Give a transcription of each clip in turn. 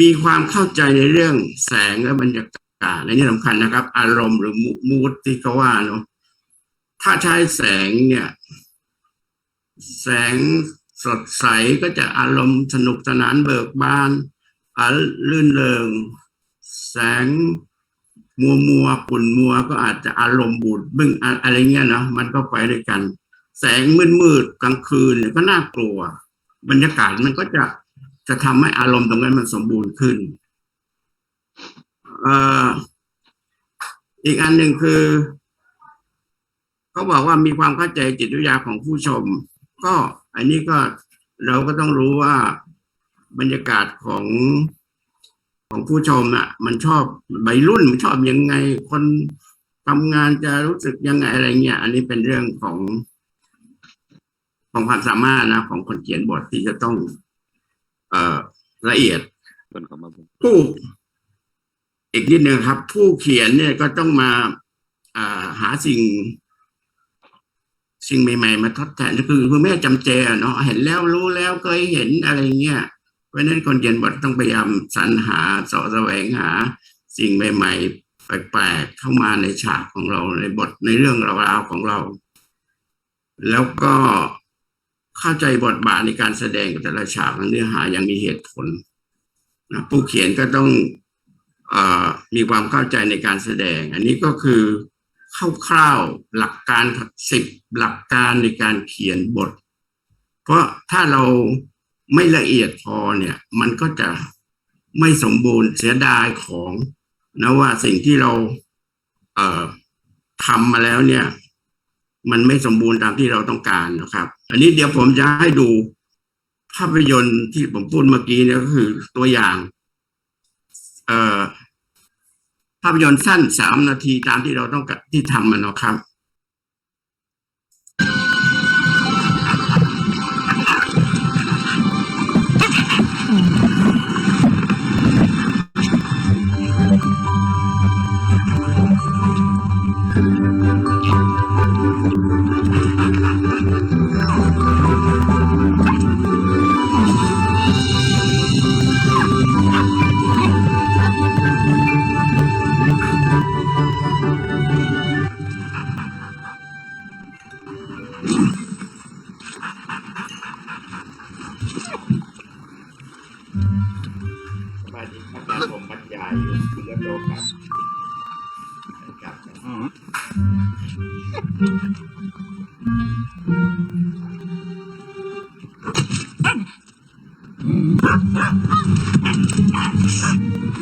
มีความเข้าใจในเรื่องแสงและบรรยากาศและนี่สำคัญนะครับ อารมณ์หรือมูดที่เขาว่าเนาะถ้าใช้แสงเนี่ย แสงสดใสก็จะอารมณ์สนุกสนานเบิกบานอาลื่นเริง แสงมัวมัวๆขุ่นมัวก็อาจจะอารมณ์บูดบึ้งอะอะไรเงี้ยเนาะมันก็ไปด้วยกัน แสงมืดมืดกลางคืนก็น่ากลัว บรรยากาศมันก็จะ จะทำให้อารมณ์ตรงนั้นมันสมบูรณ์ขึ้นอีกอันหนึ่งคือเขาบอกว่ามีความเข้าใจจิตวิทยาของผู้ชม ก็อันนี้ก็เราก็ต้องรู้ว่าบรรยากาศของของผู้ชมอะ มันชอบใบรุ่นมันชอบยังไง คนทำงานจะรู้สึกยังไงอะไรเงี้ย อันนี้เป็นเรื่องของของความสามารถนะ ของคนเขียนบทที่จะต้อง ละเอียดคนเขามาบอกผู้อีกนิดนึงครับ ผู้เขียนเนี่ยก็ต้องมาอ่าหาสิ่ง สิ่งใหม่ ๆ มาทดแทนคือคือไม่ให้จำเจอะเนาะเห็นแล้วรู้แล้วเคยเห็นอะไรเงี้ยเพราะฉะนั้นคนเขียนบทต้องพยายามสรรหาเสาะแสวงหา สิ่งใหม่ ๆ แปลกๆเข้ามาในฉากของเราในบทในเรื่องราวๆของเรา แล้วก็ เข้าใจบทบาทในการแสดงแต่ละฉากและเนื้อหาอย่างมีเหตุผลนะผู้เขียนก็ต้องออมีความเข้าใจในการแสดง อันนี้ก็คือคร่าวๆหลักการสิบหลักการในการเขียนบท เพราะถ้าเราไม่ละเอียดพอเนี่ย มันก็จะไม่สมบูรณ์เสียดายของนะว่าสิ่งที่เราเอ่อทำมาแล้วเนี่ย มันไม่สมบูรณ์ตามที่เราต้องการนะครับ อันนี้เดี๋ยวผมจะให้ดูภาพยนตร์ที่ผมพูดเมื่อกี้เนี่ยก็คือตัวอย่าง เอ่อภาพยนตร์สั้นสามนาทีตามที่เราต้องการที่ทำมันนะครับ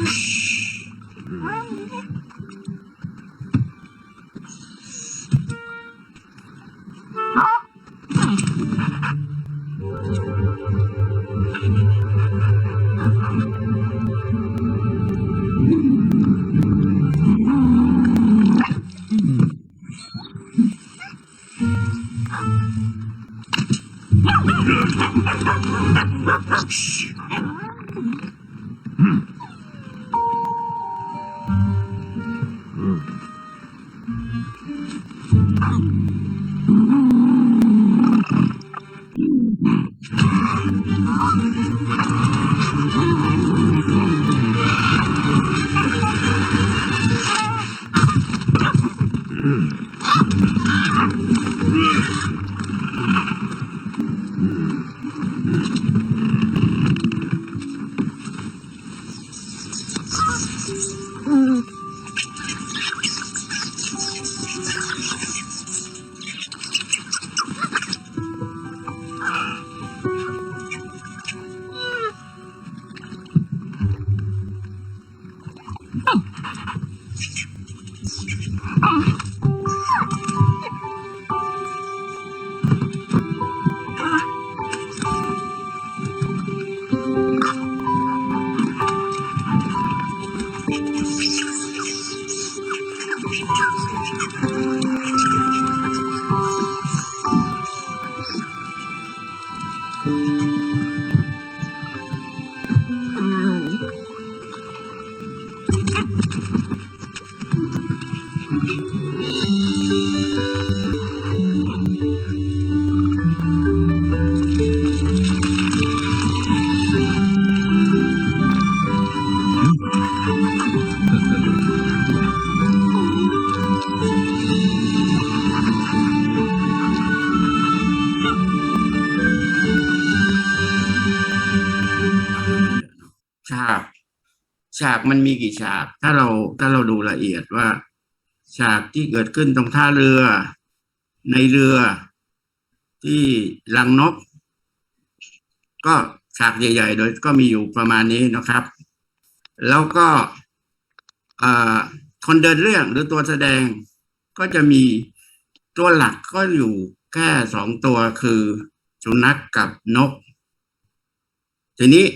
Shh. ฉาก ฉากมันมีกี่ฉาก ถ้าเราถ้าเราดูละเอียดว่า ฉากที่เกิดขึ้นตรงท่าเรือ ในเรือ ที่ลังนก ก็ฉากใหญ่ๆโดยก็มีอยู่ประมาณนี้นะครับ แล้วก็คนเดินเรื่องหรือตัวแสดงก็จะมีตัวหลักก็อยู่แค่สองตัวคือสุนัขกกับนก ทีนี้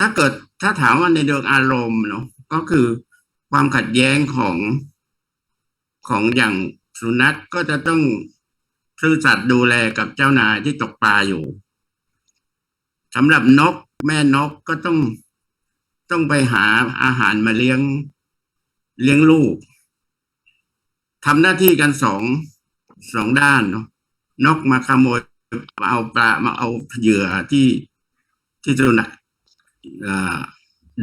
ถ้าเกิดถ้าถามว่าในเรื่องอารมณ์เนาะก็คือความขัดแย้งของของอย่างสุนัขก็จะต้องซื่อสัตย์ดูแลกับเจ้านายที่ตกปลาอยู่สำหรับนก แม่นกก็ต้องต้องไปหาอาหารมาเลี้ยงเลี้ยงลูกทำหน้าที่กันสองสองด้านเนาะนกมาขโมยมาเอาปลามาเอาเหยื่อที่ที่สุนัข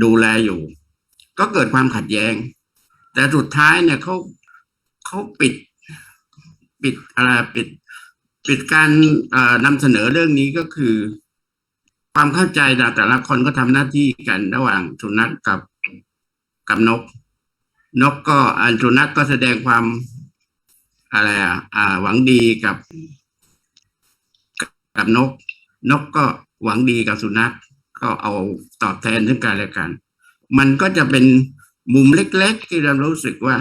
ดูแลอยู่ ก็เกิดความขัดแย้ง แต่สุดท้ายเนี่ยเขาเขาปิดปิดอะไรปิดปิดการนำเสนอเรื่องนี้ก็คือ ความเข้าใจแต่ละคนก็ทำหน้าที่กันระหว่างสุนัขกับกับนก นกก็อันสุนัขก็แสดงความอะไรอะอ่า หวังดีกับ กับนก นกก็หวังดีกับสุนัข ก็เอาตอบแทนซึ่งกันและกัน มันก็จะเป็นมุมเล็ก ๆ ที่เรารู้สึกว่า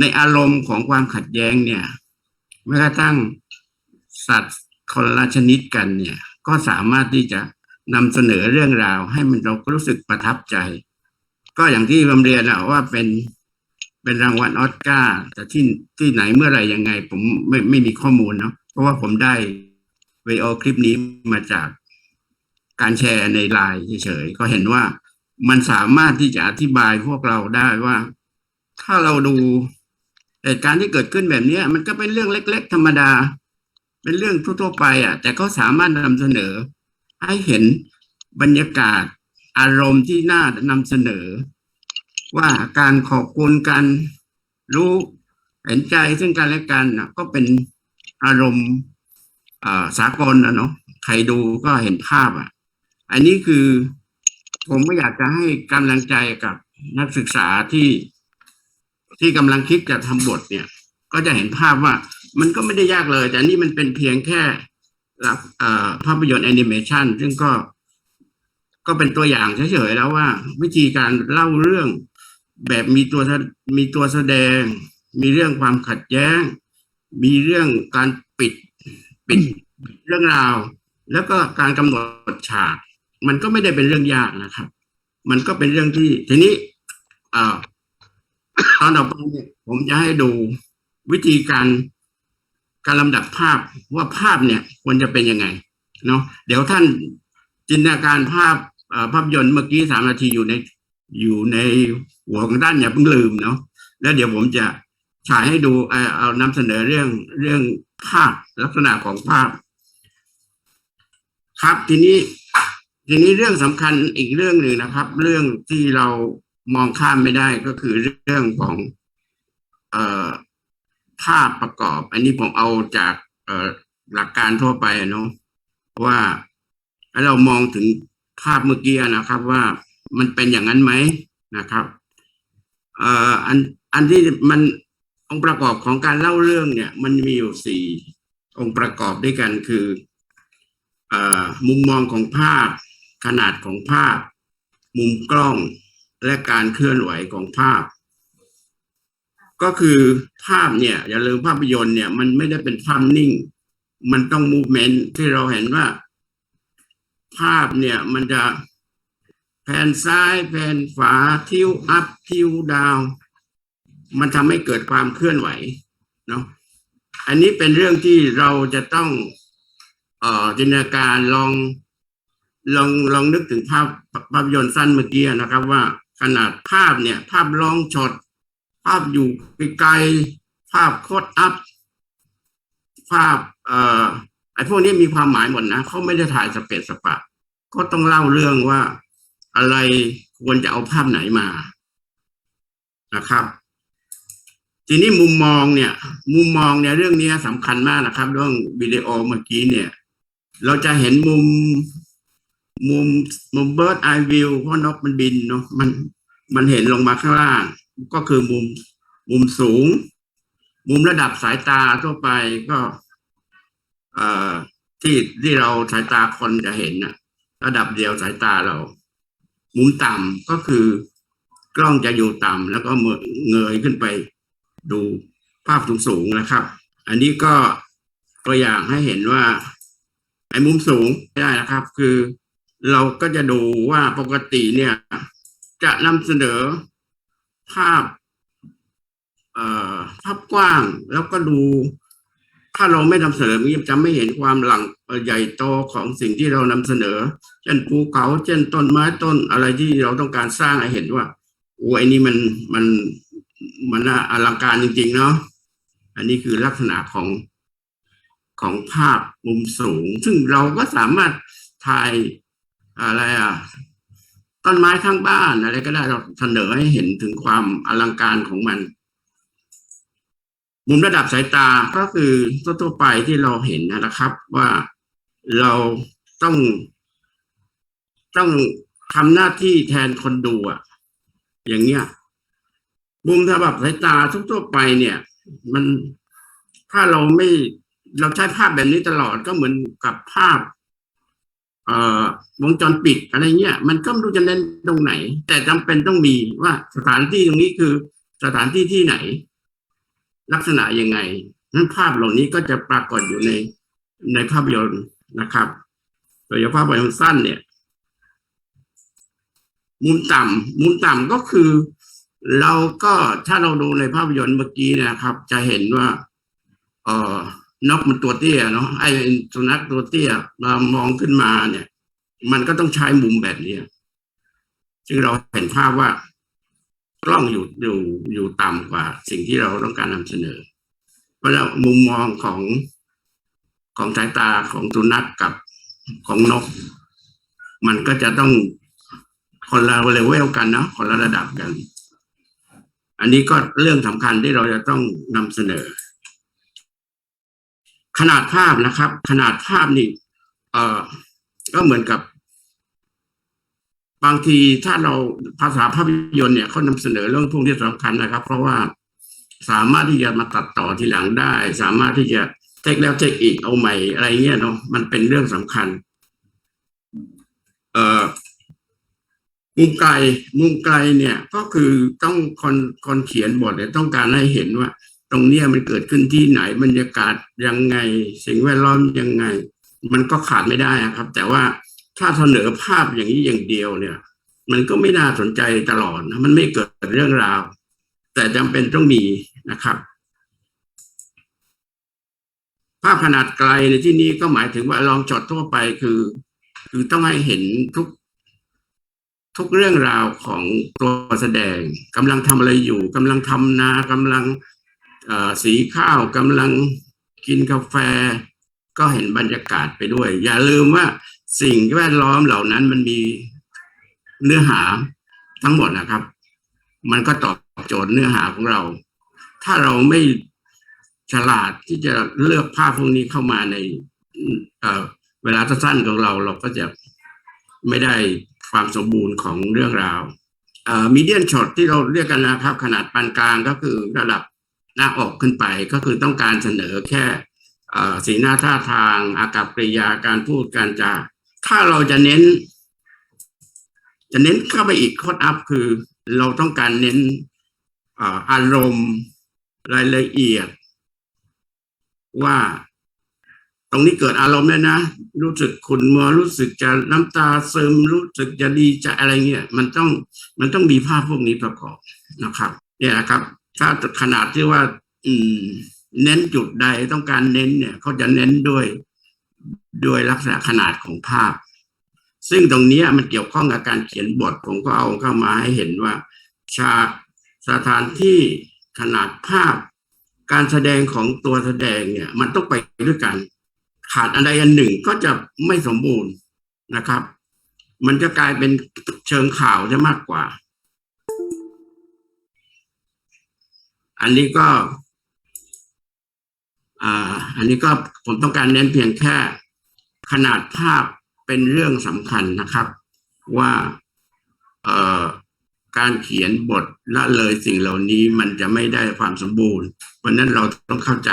ในอารมณ์ของความขัดแย้งเนี่ยแม้กระทั่งสัตว์คนละชนิดกันเนี่ย ก็สามารถที่จะนำเสนอเรื่องราว ให้มันเรารู้สึกประทับใจ ก็อย่างที่ผมเรียนอะว่าเป็นเป็นรางวัลออสการ์แต่ที่ที่ไหนเมื่อไหร่ยังไง ผมไม่ไม่มีข้อมูลเนาะเพราะว่าผมได้วีโอคลิปนี้มาจาก การแชร์ในไลน์เฉยๆก็เห็นว่ามันสามารถที่จะอธิบายพวกเราได้ว่า ถ้าเราดูเหตุการณ์ที่เกิดขึ้นแบบนี้มันก็เป็นเรื่องเล็ก ๆ ธรรมดา เป็นเรื่องทั่วๆไป อะ แต่ก็สามารถนำเสนอ ให้เห็นบรรยากาศอารมณ์ที่น่านำเสนอ ว่าการขอบคุณกันรู้เห็นใจซึ่งกันและกันก็เป็นอารมณ์สากลนะเนาะใครดูก็เห็นภาพอะ อันนี้คือผมไม่อยากจะให้กำลังใจกับนักศึกษาที่ที่กำลังคิดจะทำบทเนี่ย ก็จะเห็นภาพว่ามันก็ไม่ได้ยากเลย แต่นี่มันเป็นเพียงแค่หลักเอ่อภาพยนตร์แอนิเมชันซึ่งก็ก็เป็นตัวอย่างเฉยๆแล้วว่า วิธีการเล่าเรื่องแบบมีตัวมีตัวแสดง มีเรื่องความขัดแย้ง มีเรื่องการปิดปิดเรื่องราว แล้วก็การกำหนดฉาก มันก็ไม่ได้เป็นเรื่องยากนะครับ มันก็เป็นเรื่องที่ ทีนี้อ่าตอนต่อไปเนี่ยผมจะให้ดูวิธีการการลำดับภาพว่าภาพเนี่ยควรจะเป็นยังไงเนาะเดี๋ยวท่านจินตนาการภาพภาพยนตร์เมื่อกี้สามนาทีอยู่ในอยู่ในหัวของท่านอย่าเพิ่งลืมเนาะแล้วเดี๋ยวผมจะฉายให้ดูเอานำเสนอเรื่องเรื่องภาพลักษณะของภาพ ครับทีนี้ ทีนี้เรื่องสำคัญอีกเรื่องหนึ่งนะครับ เรื่องที่เรามองข้ามไม่ได้ก็คือเรื่องของ เอ่อภาพประกอบ อันนี้ผมเอาจากเอ่อหลักการทั่วไปเนาะว่าเรามองถึงภาพเมื่อกี้นะครับ ว่ามันเป็นอย่างนั้นไหมนะครับเอ่ออันอันที่มันองค์ประกอบของการเล่าเรื่องเนี่ย มันมีอยู่สี่องค์ประกอบด้วยกันคืออมุมมองของภาพ ขนาดของภาพ มุมกล้องและการเคลื่อนไหวของภาพ ก็คือภาพเนี่ยอย่าลืมภาพยนตร์เนี่ย มันไม่ได้เป็นภาพนิ่ง มันต้องมูฟเมนต์ที่เราเห็นว่า ภาพเนี่ยมันจะแผ่นซ้ายแผ่นขวาทิวอัพทิวดาว มันทำให้เกิดความเคลื่อนไหวเนาะอันนี้เป็นเรื่องที่เราจะต้องออจินตนาการลอง ลองลองนึกถึงภาพภาพยนตร์สั้นเมื่อกี้นะครับ ว่าขนาดภาพเนี่ย ภาพลองช็อตภาพอยู่ไกลๆภาพโคดอัพ ภาพ เอ่อไอ้พวกนี้มีความหมายหมดนะเขาไม่ได้ถ่ายสเปซสปะ ก็ต้องเล่าเรื่องว่าอะไรควรจะเอาภาพไหนมานะครับ ทีนี้มุมมองเนี่ย มุมมองเนี่ยเรื่องนี้สำคัญมากนะครับ เรื่องวิดีโอเมื่อกี้เนี่ย เราจะเห็นมุม มุมมุมเบิร์ดไอวิวเพราะนกมันบินเนาะมันมันเห็นลงมาข้างล่าง ก็คือมุมมุมสูง มุมระดับสายตาทั่วไปก็เอ่อที่ที่เราสายตาคนจะเห็นนะระดับเดียวสายตาเรา มุมต่ำก็คือกล้องจะอยู่ต่ำแล้วก็เงยขึ้นไป ดูภาพสูงๆนะครับ อันนี้ก็ตัวอย่างให้เห็นว่าไอ้มุมสูงไม่ได้นะครับ คือ เราก็จะดูว่าปกติเนี่ย จะนำเสนอภาพ เอ่อภาพกว้างแล้วก็ดู ถ้าเราไม่นำเสนอมันจะไม่เห็นความหลังใหญ่โตของสิ่งที่เรานำเสนอ เช่นภูเขา เช่นต้นไม้ต้นอะไรที่เราต้องการสร้างให้เห็นว่าโอ้ไอ้นี่มันมันมันอลังการจริง ๆ เนาะอันนี้คือลักษณะของของภาพมุมสูง ซึ่งเราก็สามารถถ่าย อะไรอะต้นไม้ข้างบ้านอะไรก็ได้เราเสนอให้เห็นถึงความอลังการของมัน มุมระดับสายตาก็คือทั่วไปที่เราเห็นนะครับ ว่าเราต้องต้องทำหน้าที่แทนคนดูอะอย่างเงี้ย มุมระดับสายตาทั่วไปเนี่ย มันถ้าเราไม่เราใช้ภาพแบบนี้ตลอดก็เหมือนกับภาพ วงจรปิดอะไรเงี้ยมันก็ไม่รู้จะเล่นตรงไหน แต่จำเป็นต้องมีว่าสถานที่ตรงนี้คือสถานที่ที่ไหน ลักษณะยังไงนั้นภาพเหล่านี้ก็จะปรากฏอยู่ในในภาพยนตร์นะครับโดยเฉพาะภาพยนตร์สั้นเนี่ย มุมต่ำมุมต่ำก็คือ เราก็ถ้าเราดูในภาพยนตร์เมื่อกี้นะครับ จะเห็นว่า เออ นกมันตัวเตี้ยเนาะไอ้สุนัขตัวเตี้ยเรามองขึ้นมาเนี่ย มันก็ต้องใช้มุมแบบนี้ซึ่งเราเห็นภาพว่ากล้องอยู่อยู่อยู่ต่ำกว่า สิ่งที่เราต้องการนำเสนอ เพราะแล้วมุมมองของของสายตาของสุนัขกับของนก มันก็จะต้องคนละเลเวลกันเนาะคนละระดับกัน อันนี้ก็เรื่องสำคัญที่เราจะต้องนำเสนอ ขนาดภาพนะครับ ขนาดภาพนี่เออก็เหมือนกับ บางทีถ้าเราภาษาภาพยนตร์เนี่ยเขานำเสนอเรื่องพวกนี้สำคัญนะครับ เพราะว่าสามารถที่จะมาตัดต่อทีหลังได้ สามารถที่จะเทคแล้วเทคอีกเอาใหม่อะไรเงี้ยเนาะมันเป็นเรื่องสำคัญ เอ่อมุมไกลมุมไกลเนี่ย ก็คือต้องคนคนเขียนบทเนี่ยต้องการให้เห็นว่า ตรงนี้มันเกิดขึ้นที่ไหนบรรยากาศยังไง สิ่งแวดล้อมยังไง มันก็ขาดไม่ได้อะครับ แต่ว่าถ้าเสนอภาพอย่างนี้อย่างเดียวเนี่ย มันก็ไม่น่าสนใจตลอดนะมันไม่เกิดเรื่องราว แต่จำเป็นต้องมีนะครับ ภาพขนาดไกลในที่นี้ก็หมายถึงว่าลองจอดทั่วไปคือ คือต้องให้เห็นทุกทุกเรื่องราวของตัวแสดงกำลังทำอะไรอยู่กำลังทำนากำลัง สีข้าวกำลังกินกาแฟ ก็เห็นบรรยากาศไปด้วย อย่าลืมว่าสิ่งแวดล้อมเหล่านั้นมันมีเนื้อหาทั้งหมดนะครับ มันก็ตอบโจทย์เนื้อหาของเรา ถ้าเราไม่ฉลาดที่จะเลือกภาพพวกนี้เข้ามาในเเวลาสั้นของเราเราก็จะไม่ได้ความสมบูรณ์ของเรื่องราวมีเดียนช็อตที่เราเรียกกันนะครับ ขนาดปานกลางก็คือระดับ หน้าอกขึ้นไปก็คือต้องการเสนอแค่สีหน้าท่าทางอากับกริยาการพูดการจาถ้าเราจะเน้น จะเน้นเข้าไปอีกข้ออัพคือ เราต้องการเน้นอารมณ์รายละเอียด ว่าตรงนี้เกิดอารมณ์แล้วนะ รู้สึกขุนมัวรู้สึกจะน้ำตาซึมรู้สึกจะดีใจอะไรเงี้ยมันต้องมันต้องมีภาพพวกนี้ประกอบนะครับ เนี่ยนะครับ ถ้าขนาดที่ว่า อืม เน้นจุดใดต้องการเน้นเนี่ยเขาจะเน้นด้วยด้วยลักษณะขนาดของภาพ ซึ่งตรงนี้มันเกี่ยวข้องกับการเขียนบทผมก็เอาเข้ามาให้เห็นว่า ฉากสถานที่ขนาดภาพ การแสดงของตัวแสดงเนี่ย มันต้องไปด้วยกัน ขาดอันใดอันหนึ่งก็จะไม่สมบูรณ์นะครับ มันจะกลายเป็นเชิงข่าวจะมากกว่า อันนี้ก็อ่าอันนี้ก็ผมต้องการเน้นเพียงแค่ขนาดภาพเป็นเรื่องสำคัญนะครับ ว่าเอ่อการเขียนบทละเลยสิ่งเหล่านี้มันจะไม่ได้ความสมบูรณ์ เพราะนั้นเราต้องเข้าใจ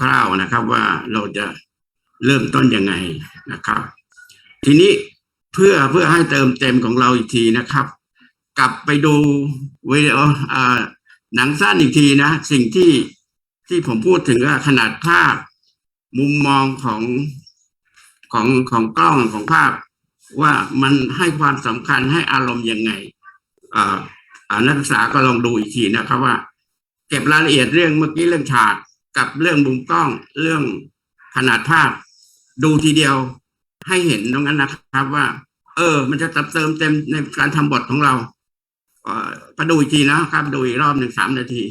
คร่าวๆนะครับว่าเราจะเริ่มต้นยังไงนะครับ ทีนี้เพื่อเพื่อให้เติมเต็มของเราอีกทีนะครับ กลับไปดูวิดีโออ่า หนังสั้นอีกทีนะ สิ่งที่ที่ผมพูดถึงว่าขนาดภาพ มุมมองของของของกล้องของภาพ ว่ามันให้ความสำคัญให้อารมณ์ยังไงอ่านักศึกษาก็ลองดูอีกทีนะครับว่า เก็บรายละเอียดเรื่องเมื่อกี้เรื่องฉากกับเรื่องมุมกล้องเรื่องขนาดภาพ ดูทีเดียวให้เห็นตรงนั้นนะครับว่า เออ มันจะเติมเต็มในการทำบทของเรา ก็ดูอีกทีนะครับ ดูอีกรอบหนึ่งสามนาที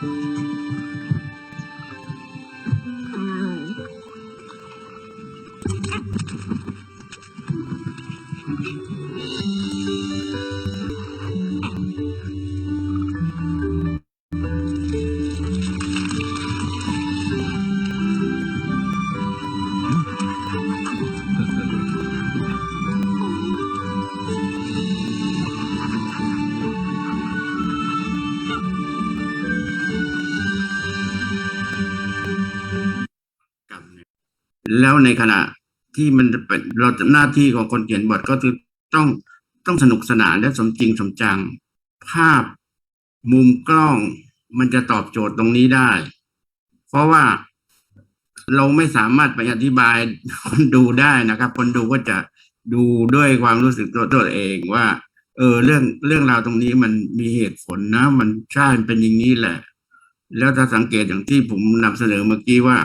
กับ แล้วในขณะที่มันเป็นเราหน้าที่ของคนเขียนบทก็คือต้องต้องสนุกสนานและสมจริงสมจัง ภาพมุมกล้องมันจะตอบโจทย์ตรงนี้ได้ เพราะว่าเราไม่สามารถไปอธิบายคนดูได้นะครับ คนดูก็จะดูด้วยความรู้สึกตัวตัวเองว่า เออ เรื่องเรื่องราวตรงนี้มันมีเหตุผลนะ มันใช่เป็นอย่างนี้แหละ แล้วถ้าสังเกตอย่างที่ผมนำเสนอเมื่อกี้ว่า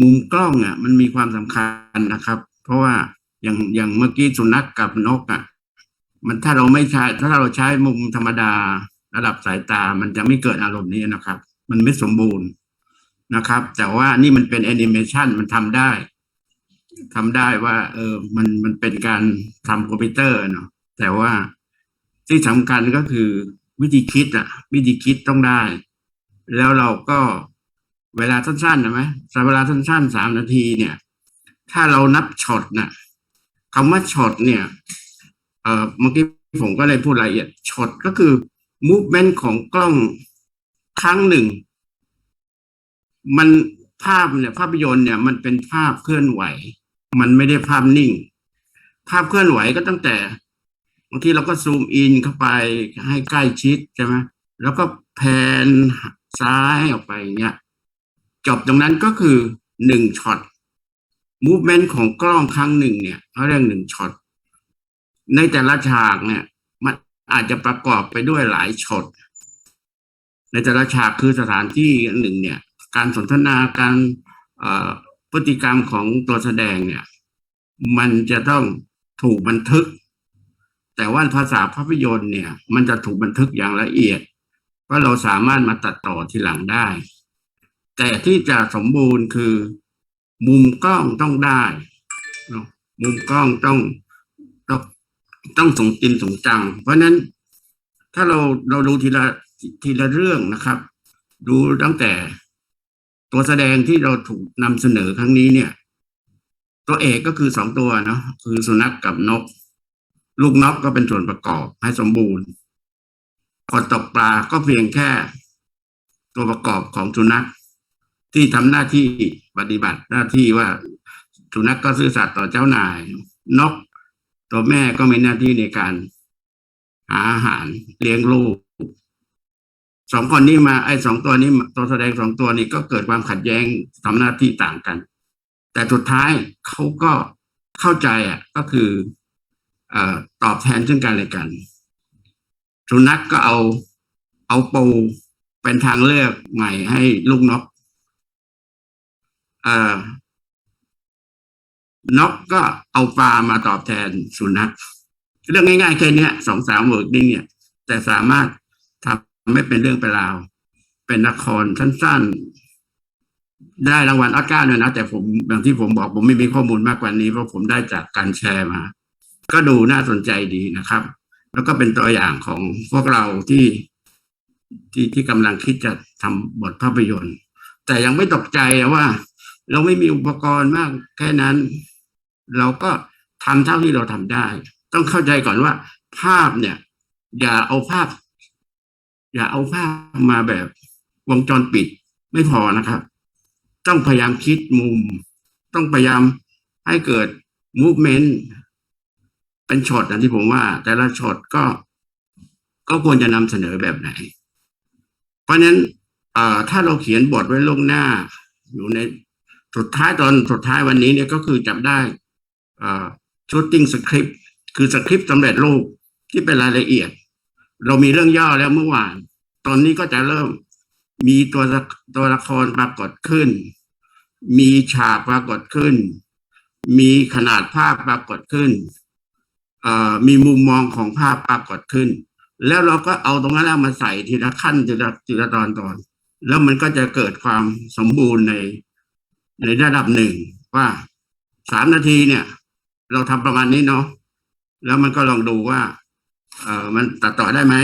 มุมกล้องอะมันมีความสำคัญนะครับ เพราะว่าอย่างอย่างเมื่อกี้สุนัขกับนกอะมันถ้าเราไม่ใช้ถ้าเราใช้มุมธรรมดาระดับสายตา มันจะไม่เกิดอารมณ์นี้นะครับ มันไม่สมบูรณ์นะครับ แต่ว่านี่มันเป็นแอนิเมชันมันทำได้ทำได้ว่า เออมันมันเป็นการทำคอมพิวเตอร์เนาะแต่ว่าที่สำคัญก็คือวิธีคิดอะวิธีคิดต้องได้ แล้วเราก็ เวลาสั้นๆนะไหมเวลาสั้นๆสามนาทีเนี่ย ถ้าเรานับช็อตน่ะคำว่าช็อตเนี่ยเอ่อเมื่อกี้ผมก็เลยพูดรายละเอียดช็อตก็คือ movement ของกล้องครั้งหนึ่ง มันภาพเนี่ย ภาพยนตร์เนี่ย มันเป็นภาพเคลื่อนไหว มันไม่ได้ภาพนิ่ง ภาพเคลื่อนไหวก็ตั้งแต่บางทีเราก็ซูมอินเข้าไปให้ใกล้ชิดใช่ไหมแล้วก็แพนซ้ายออกไปเงี้ย จบตรงนั้นก็คือหนึ่งช็อต movement ของกล้องครั้งหนึ่งเนี่ยเขาเรียกหนึ่งช็อตในแต่ละฉากเนี่ย มันอาจจะประกอบไปด้วยหลายช็อตในแต่ละฉากคือสถานที่หนึ่งเนี่ย การสนทนาการพฤติกรรมของตัวแสดงเนี่ย มันจะต้องถูกบันทึก แต่ว่าภาษาภาพยนตร์เนี่ย มันจะถูกบันทึกอย่างละเอียดว่าเราสามารถมาตัดต่อทีหลังได้ แต่ที่จะสมบูรณ์คือ มุมกล้องต้องได้เนอะมุมกล้องต้องต้องต้องสงจริงสงจัง เพราะฉะนั้นถ้าเราเราดูทีละทีละเรื่องนะครับ ดูตั้งแต่ตัวแสดงที่เราถูกนำเสนอครั้งนี้เนี่ย ตัวเอกก็คือสองตัวเนาะคือสุนัขกกับนก ลูกนกก็เป็นส่วนประกอบให้สมบูรณ์พอตกปลาก็เพียงแค่ ตัวประกอบของสุนัข ที่ทำหน้าที่ปฏิบัติหน้าที่ว่าสุนัขก็ซื่อสัตย์ต่อเจ้านายนกตัวแม่ก็มีหน้าที่ในการหาอาหารเลี้ยงลูกสองคนนี้มาไอ้สองตัวนี้ตัวแสดงสองตัวนี้ก็เกิดความขัดแย้งทำหน้าที่ต่างกัน แต่สุดท้ายเขาก็เข้าใจอะ ก็คืออตอบแทนซึ่งกันและกันสุนัขกก็เอาเอาปูเป็นทางเลือกใหม่ให้ลูกนก เอ่อนกก็เอาปลามาตอบแทนสุนัขเรื่องง่ายๆแค่นี้สองสามเวิร์กดิ้งเนี่ย แต่สามารถทำไม่เป็นเรื่องเป็นราว เป็นละครสั้นๆ ได้รางวัลออสการ์ด้วยนะ แต่ผมอย่างที่ผมบอกผมไม่มีข้อมูลมากกว่านี้เพราะผมได้จากการแชร์มา ก็ดูน่าสนใจดีนะครับ แล้วก็เป็นตัวอย่างของพวกเราที่ที่ที่กำลังคิดจะทำบทภาพยนตร์ แต่ยังไม่ตกใจว่า เราไม่มีอุปกรณ์มากแค่นั้น เราก็ทำเท่าที่เราทำได้ ต้องเข้าใจก่อนว่า ภาพเนี่ย อย่าเอาภาพ อย่าเอาภาพมาแบบวงจรปิดไม่พอนะครับ ต้องพยายามคิดมุม ต้องพยายามให้เกิด movement เป็นช็อตนะที่ผมว่า แต่ละช็อตก็ก็ควรจะนำเสนอแบบไหน เพราะฉะนั้นถ้าเราเขียนบทไว้ล่วงหน้าอยู่ใน สุดท้ายตอนสุดท้ายวันนี้เนี่ยก็คือจับได้ชูตติ้งสคริปต์คือสคริปต์สำเร็จรูปที่เป็นรายละเอียด เรามีเรื่องย่อแล้วเมื่อวาน ตอนนี้ก็จะเริ่มมีตัวตัวละครปรากฏขึ้น มีฉากปรากฏขึ้น มีขนาดภาพปรากฏขึ้นมีมุมมองของภาพปรากฏขึ้น แล้วเราก็เอาตรงนั้นแล้วมาใส่ทีละขั้นทีละทีละตอนตอน แล้วมันก็จะเกิดความสมบูรณ์ใน ในระดับหนึ่งว่าสามนาทีเนี่ย เราทำประมาณนี้เนาะแล้วมันก็ลองดูว่า เออมันตัดต่อได้ไหม